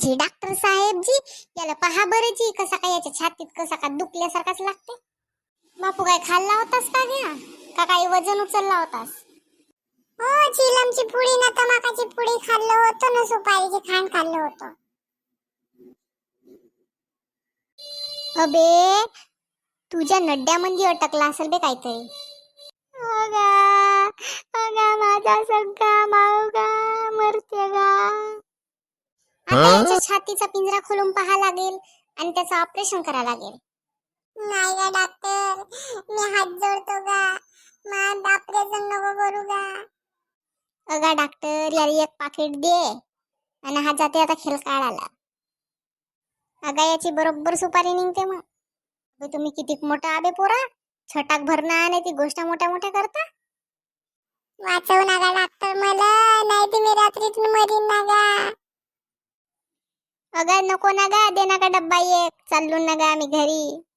जी doctor साहेब जी याला पहा बरं जी कसा काय याच्या छातीत कसा का दुखल्यासारखाच लागते बापू काय खाल्ला होतास का घ्या का काही वजन उचलला होतास? हो चिलमची पुडी ना तमाकाची पुडी खाल्लं होतं ना सुपारीची खाण खाल्लं होतं. अबे तुझ्या नड्ड्यामध्ये अटकला असेल बे काहीतरी. अगा अगा माझा सगळा मा छातीचा पिंजरा खोलून पहा लागेल आणि त्याचं ऑपरेशन करा लागेल. नाही गा डॉक्टर मी हात जोडतो गा. मला ऑपरेशन नको करू गा. अगा डॉक्टर याला एक पाकिट दे आणि हा जाते आता खेळ काढायला. अगा याची बरोबर सुपारी निघते मग. तुम्ही किती मोठा आबे पोरा. छटाक भरणं आणि ती गोष्ट मोठ्या मोठ्या करता. वाचवू नका डॉक्टर अगर नको ना गा दे ना का डब्बा एक. चाललो ना गा आम्ही घरी.